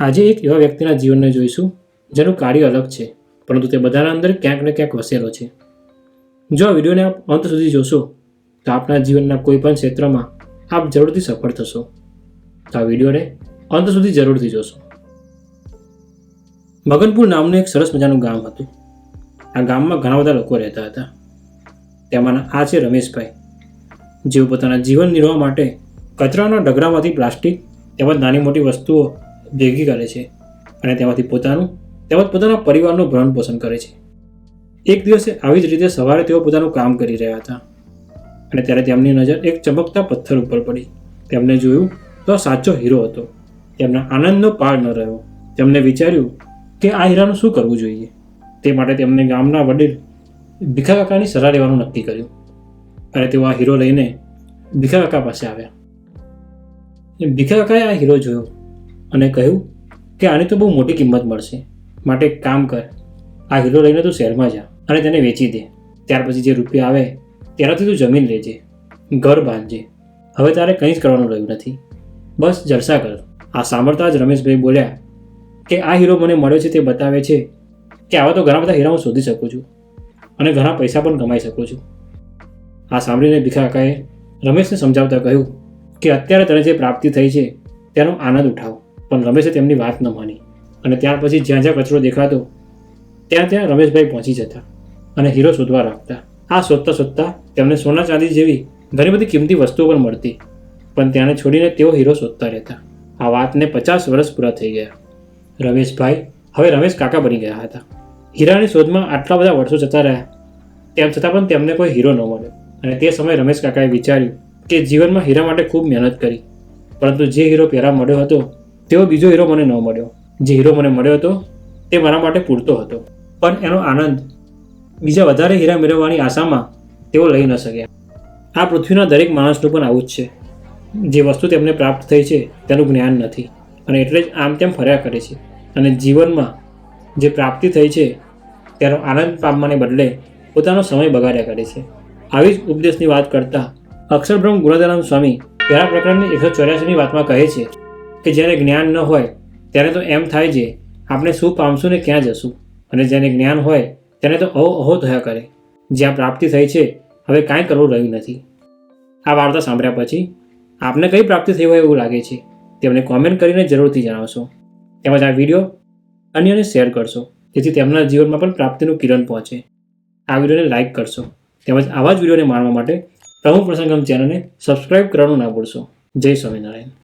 આજે એક એવા વ્યક્તિના જીવનને જોઈશું, જેનું કાર્ય અલગ છે, પરંતુ તે બધાના અંદર ક્યાંક ને ક્યાંક વસેલો છે. જો આ વિડીયોને આપ અંત સુધી જોશો, તો આપના જીવનના કોઈ પણ ક્ષેત્રમાં આપ જરૂરથી સફળ થશો. તો આ વિડીયોને અંત સુધી જરૂરથી જોશો. મગનપુર નામનું એક સરસ મજાનું ગામ હતું. આ ગામમાં ઘણા બધા લોકો રહેતા હતા. તેમાંના આ છે રમેશભાઈ. જેઓ પોતાના જીવન નિર્વાહ માટે કચરાના ડગરામાંથી પ્લાસ્ટિક તેમજ નાની મોટી વસ્તુઓ ભેગી કરે છે અને તેમાંથી પોતાનું તેમજ પોતાના પરિવારનું ભરણ પોષણ કરે છે. એક દિવસે આવી જ રીતે સવારે તેઓ પોતાનું કામ કરી રહ્યા હતા અને ત્યારે તેમની નજર એક ચમકતા પથ્થર ઉપર પડી. તેમને જોયું તો સાચો હીરો હતો. તેમના આનંદનો પાર ન રહ્યો. તેમને વિચાર્યું કે આ હીરાનું શું કરવું જોઈએ? તે માટે તેમને ગામના વડીલ ભીખા કાકાની સલાહ લેવાનું નક્કી કર્યું અને તેઓ આ હીરો લઈને ભીખા કાકા પાસે આવ્યા. ભીખા કાકાએ આ હીરો જોયો. અને કહ્યું કે આની તો બહુ મોટી કિંમત મળશે. માટે એક કામ કર, આ હીરો લઈને તું શહેરમાં જા અને તેને વેચી દે. ત્યાર પછી જે રૂપિયા આવે તેનાથી તું જમીન લેજે, ઘર બાંધજે. હવે તારે કંઈ જ કરવાનું રહ્યું નથી. બસ જલસા કર. આ સાંભળતા જ રમેશભાઈ બોલ્યા કે આ હીરો મને મળ્યો છે તે બતાવે છે કે આવા તો ઘણા બધા હીરા હું શોધી શકું છું અને ઘણા પૈસા પણ કમાઈ શકું છું. આ સાંભળીને ભીખા કાકાએ રમેશને સમજાવતા કહ્યું કે અત્યારે તને જે પ્રાપ્તિ થઈ છે તેનો આનંદ ઉઠાવ. પણ રમેશે તેમની વાત ન માની. અને ત્યાર પછી જ્યાં જ્યાં કચરો દેખાતો, ત્યાં ત્યાં રમેશભાઈ પહોંચી જતા અને હીરો શોધવા રાખતા. આ શોધતા શોધતા તેમને સોના ચાંદી જેવી ઘણી બધી કિંમતી વસ્તુઓ પણ મળતી. પણ ત્યાંને છોડીને તેઓ હીરો શોધતા રહેતા. આ વાતને પચાસ વર્ષ પૂરા થઈ ગયા. રમેશભાઈ હવે રમેશ કાકા બની ગયા હતા. હીરાની શોધમાં આટલા બધા વર્ષો જતા રહ્યા. તેમ છતાં પણ તેમને કોઈ હીરો ન મળ્યો. અને તે સમયે રમેશ કાકાએ વિચાર્યું કે જીવનમાં હીરા માટે ખૂબ મહેનત કરી. પરંતુ જે હીરો પહેલાં મળ્યો હતો તેવો બીજો હીરો મને ન મળ્યો. જે હીરો મને મળ્યો હતો, તે મારા માટે પૂરતો હતો. પણ એનો આનંદ બીજા વધારે હીરા મેળવવાની આશામાં તેઓ લઈ ન શક્યા. આ પૃથ્વીના દરેક માણસનું પણ આવું જ છે. જે વસ્તુ તેમને પ્રાપ્ત થઈ છે, તેનું જ્ઞાન નથી. અને એટલે જ આમ તેમ ફર્યા કરે છે. અને જીવનમાં જે પ્રાપ્તિ થઈ છે, તેનો આનંદ પામવાને બદલે પોતાનો સમય બગાડ્યા કરે છે. આવી જ ઉપદેશની વાત કરતા અક્ષરબ્રહ્મ ગુણાદાનંદ સ્વામી પહેલા પ્રકરણની એકસો ચોર્યાસીની વાતમાં કહે છે કે જ્યારે જ્ઞાન ન હોય, ત્યારે તો એમ થાય છે, આપણે શું પામશું ને ક્યાં જશું? અને જેને જ્ઞાન હોય, તેને તો અહો અહો થયા કરે. જ્યાં પ્રાપ્તિ થઈ છે, હવે કાંઈ કરવું રહ્યું નથી. આ વાર્તા સાંભળ્યા પછી, આપને કઈ પ્રાપ્તિ થઈ હોય એવું લાગે છે, તેમને કોમેન્ટ કરીને જરૂરથી જણાવશો. તેમજ આ વીડિયો અન્યને શેર કરશો, જેથી તેમના જીવનમાં પણ પ્રાપ્તિનું કિરણ પહોંચે. આ વિડીયોને લાઇક કરશો. તેમજ આવા જ વિડીયોને માણવા માટે પ્રમુખ પ્રસંગમ ચેનલને સબસ્ક્રાઇબ કરવાનું ના ભૂલશો. જય સ્વામિનારાયણ.